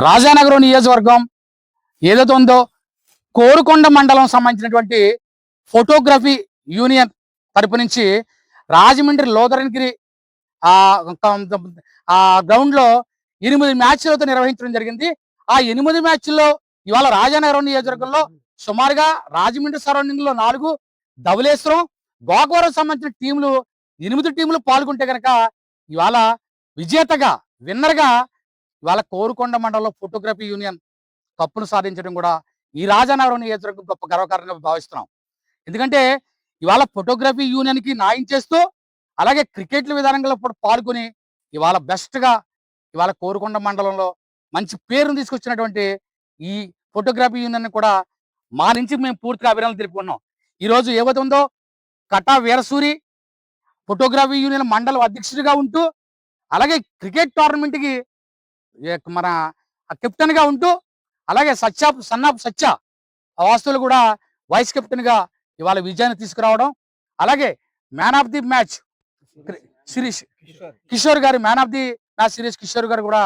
రాజానగరం నియోజకవర్గం ఏదైతే ఉందో కోరుకొండ మండలం సంబంధించినటువంటి ఫోటోగ్రఫీ యూనియన్ తరపు నుంచి రాజమండ్రి లోదరగిరి ఆ గ్రౌండ్లో ఎనిమిది మ్యాచ్లతో నిర్వహించడం జరిగింది. ఆ ఎనిమిది మ్యాచ్ల్లో ఇవాళ రాజానగరం నియోజకవర్గంలో సుమారుగా రాజమండ్రి సరౌండింగ్లో నాలుగు ధవలేశ్వరం గోకవరం సంబంధించిన టీంలు ఎనిమిది టీంలు పాల్గొంటే కనుక ఇవాళ విజేతగా విన్నర్గా ఇవాళ కోరుకొండ మండలంలో ఫోటోగ్రఫీ యూనియన్ కప్పును సాధించడం కూడా ఈ రాజానగరం నియోజకవర్గం గొప్ప గర్వకారణంగా భావిస్తున్నాం. ఎందుకంటే ఇవాళ ఫోటోగ్రఫీ యూనియన్కి న్యాయం చేస్తూ అలాగే క్రికెట్ల విధానంలో పాల్గొని ఇవాళ బెస్ట్గా ఇవాళ కోరుకొండ మండలంలో మంచి పేరును తీసుకొచ్చినటువంటి ఈ ఫోటోగ్రఫీ యూనియన్ కూడా మా నుంచి మేము పూర్తిగా అభినందనలు తెలుపుకున్నాం ఈ రోజు ఏవైతే ఉందో కటా వీరసూరి ఫోటోగ్రఫీ యూనియన్ మండలం అధ్యక్షుడిగా ఉంటూ అలాగే క్రికెట్ టోర్నమెంట్కి మన కెప్టెన్గా ఉంటూ అలాగే సత్య సన్నాప్ సత్య ఆ వాస్తువులు కూడా వైస్ కెప్టెన్గా ఇవాళ విజయాన్ని తీసుకురావడం అలాగే man of the match Sirish Kishore. గారు man of the match series Kishore గారు కూడా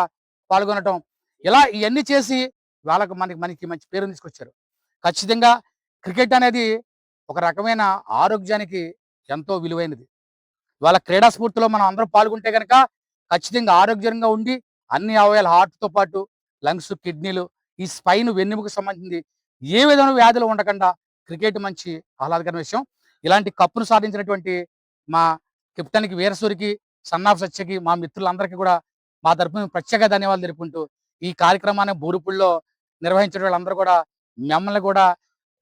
పాల్గొనటం ఇలా ఇవన్నీ చేసి వాళ్ళకు మనకి మనకి మంచి పేరు తీసుకొచ్చారు. ఖచ్చితంగా క్రికెట్ అనేది ఒక రకమైన ఆరోగ్యానికి ఎంతో విలువైనది. ఇవాళ క్రీడా స్ఫూర్తిలో మనం అందరం పాల్గొంటే కనుక ఖచ్చితంగా ఆరోగ్యంగా ఉండి అన్ని అవయాలు హార్ట్తో తో పాటు లంగ్స్ కిడ్నీలు ఈ స్పైన్ వెన్నెముకు సంబంధించింది ఏ విధమైన వ్యాధులు ఉండకుండా క్రికెట్ మంచి ఆహ్లాదకరమైన విషయం. ఇలాంటి కప్పును సాధించినటువంటి మా కెప్టెన్కి వీరసూరికి సన్నాఫ్ సత్యకి మా మిత్రులందరికీ కూడా మా తరపున ప్రత్యేక ధన్యవాదాలు తెలుపుకుంటూ ఈ కార్యక్రమాన్ని బూరుపుల్లో నిర్వహించిన వాళ్ళందరూ కూడా మిమ్మల్ని కూడా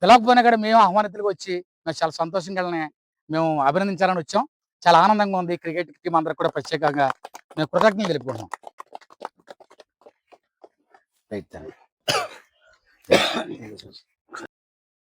పిలవకపోయినా కూడా మేము ఆహ్వానితులకు వచ్చి మేము చాలా సంతోషంగానే మేము అభినందించాలని వచ్చాం. చాలా ఆనందంగా ఉంది. క్రికెట్ టీం అందరికి కూడా ప్రత్యేకంగా మేము కృతజ్ఞతలు తెలుపుకుంటున్నాం. Right thank you